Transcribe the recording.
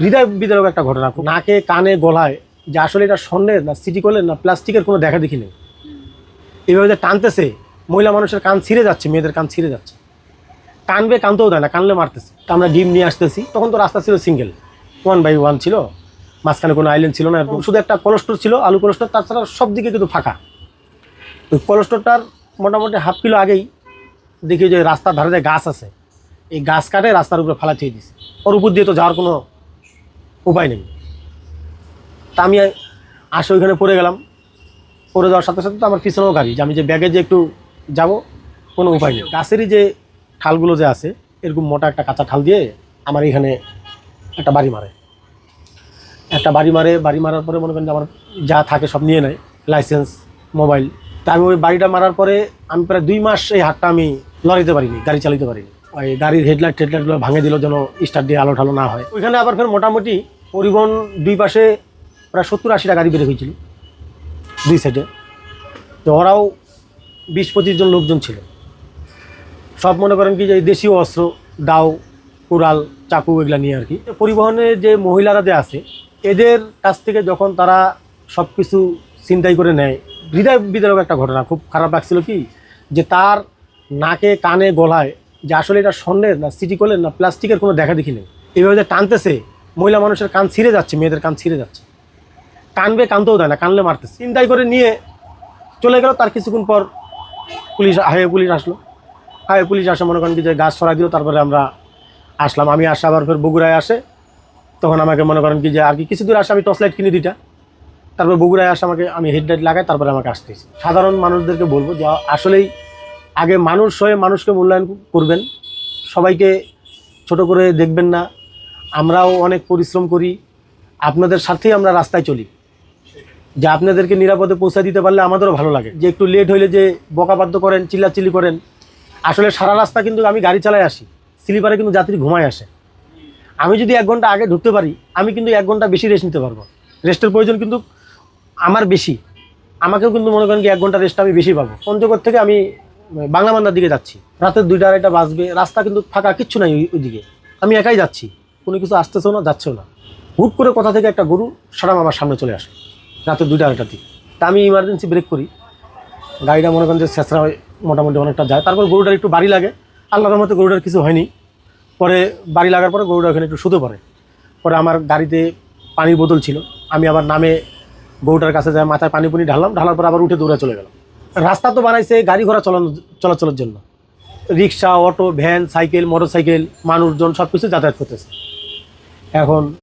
হৃদয় বিদারক একটা ঘটনা। নাকে, কানে, গলায়। যে আসলে এটা স্বর্ণের না সিটি কলের না প্লাস্টিকের কোনো দেখা দেখি নেই। এইভাবে যে টানতেছে, মহিলা মানুষের কান ছিঁড়ে যাচ্ছে, মেয়েদের কান ছিঁড়ে যাচ্ছে। কানবে কানতেও দেয় না, কানলে মারতেছে। তো আমরা ডিম নিয়ে আসতেছি, তখন তো রাস্তা ছিল সিঙ্গেল ওয়ান বাই ওয়ান ছিল, মাঝখানে কোনো আইল্যান্ড ছিল না শুধু একটা কলস্টোর ছিল, আলু কলস্টোর তাছাড়া সব দিকে কিন্তু ফাঁকা। ওই কলস্টোরটার মোটামুটি হাফ কিলো আগেই দেখি যে রাস্তার ধারে যে গাছ আছে, এই গাছ কাটে, রাস্তার উপরে ফালা থিয়ে দিছে। ওর উপর দিয়ে তো যাওয়ার কোনো উপায় নেই। তা আমি আসে ওইখানে পড়ে গেলাম। পড়ে যাওয়ার সাথে সাথে তো আমার পিছনেও গাড়ি যে আমি যে ব্যাগে যে একটু যাব কোনো উপায় নেই। গাছেরই যে ঠালগুলো যে আছে এরকম মোটা একটা কাঁচা ঠাল দিয়ে আমার এখানে একটা বাড়ি মারে। একটা বাড়ি মারে বাড়ি মারার পরে মনে করেন যে আমার যা থাকে সব নিয়ে নেয় লাইসেন্স মোবাইল। তা আমি ওই বাড়িটা মারার পরে আমি প্রায় দুই মাস এই হাতটা আমি লড়াইতে পারিনি গাড়ি চালাতে পারিনি। ওই গাড়ির হেডলাইট টেডলাইটগুলো ভাঙে দিল যেন স্টার্ট দিয়ে আলো ঠালো না হয়। ওইখানে আবার ফের মোটামুটি পরিবহন দুই পাশে প্রায় সত্তর আশিটা গাড়ি বের হয়েছিল, দুই সাইডে তো ওরাও বিশ পঁচিশ জন লোকজন ছিল। সব মনে করেন কি যে দেশীয় অস্ত্র, দাও, কুড়াল, চাকু এগুলো নিয়ে আর কি। পরিবহনে যে মহিলারা যে আছে, এদের কাছ থেকে যখন তারা সব কিছু চিন্তাই করে নেয়, হৃদয় বিদারক একটা ঘটনা। খুব খারাপ লাগছিল কি যে তার নাকে, কানে, গলায় যে আসলে এটা স্বর্ণের না সিটি কলের না প্লাস্টিকের কোনো দেখা দেখি নেই। এইভাবে যে টানতেছে, মহিলা মানুষের কান ছিঁড়ে যাচ্ছে, মেয়েদের কান ছিঁড়ে যাচ্ছে। কানবে কানতেও দেয় না, কানলে মারতেছে। চিন্তাই করে নিয়ে চলে গেল, তার কিছুক্ষণ পর পুলিশ, হাইওয়ে পুলিশ আসলো। হাইওয়ে পুলিশ আসে, মনে করেন কি যে গাছ সরাই দিল, তারপরে আমরা আসলাম। আমি আসা, আবার ফের বগুড়ায় আসে। তখন আমাকে মনে করেন কি যে আর কি, কিছু দূর আসে, আমি টর্চ লাইট কিনে দুইটা। তারপর বগুড়ায় আসে, আমাকে, আমি হেডলাইট লাগাই, তারপরে আমাকে আসতেছি সাধারণ মানুষদেরকে বলব যে আসলেই আগে মানুষ হয়ে মানুষকে মূল্যায়ন করবেন। সবাইকে ছোট করে দেখবেন না। আমরাও অনেক পরিশ্রম করি। আপনাদের সাথেই আমরা রাস্তায় চলি। যে আপনাদেরকে নিরাপদে পৌঁছে দিতে পারলে আমাদেরও ভালো লাগে। যে একটু লেট হইলে যে বকাবাদ্য করেন, চিল্লাচিল্লি করেন। আসলে সারা রাস্তা কিন্তু আমি গাড়ি চালাই আসি। স্লিপারে কিন্তু যাত্রী ঘুমায় আসে। আমি যদি এক ঘণ্টা আগে ঢুকতে পারি, আমি কিন্তু এক ঘণ্টা বেশি রেস্ট নিতে পারব। রেস্টের প্রয়োজন কিন্তু আমার বেশি। আমাকেও কিন্তু মনে করেন কি এক ঘণ্টা রেস্ট আমি বেশি পাবো। পঞ্চগড় থেকে আমি বাংলা মান্দার দিকে যাচ্ছি। রাতের দুইটা আড়াইটা বাজবে, রাস্তা কিন্তু ফাঁকা, কিচ্ছু নাই ওই- ওইদিকে। আমি একাই যাচ্ছি, কোনো কিছু আসতেছেও না, যাচ্ছেও না। হুট করে কোথা থেকে একটা গরু সারাম আমার সামনে চলে আসে, রাতের দুইটা আড়াইটার দিকে। তা আমি ইমার্জেন্সি ব্রেক করি। গাড়িটা মনে করেন যে হয়, মোটামুটি অনেকটা যায়। তারপর গরুটার একটু বাড়ি লাগে। আল্লাহর মতো গরুটার কিছু হয়নি। পরে বাড়ি লাগার পরে গরুটা ওখানে একটু শুতে পড়ে। পরে আমার গাড়িতে পানির বোতল ছিল। আমি আবার নামে গরুটার কাছে যাই মাথায় পানি পুনি ঢাললাম। ঢালার পর আবার উঠে দৌড়ে চলে গেলাম। রাস্তা তো বানাইছে গাড়ি ঘোড়া চলানো, চলাচলের জন্য। Rickshaw, auto, van, cycle motor cycle মানুষজন সব কিছু যাতায়াত করতেছে। এখন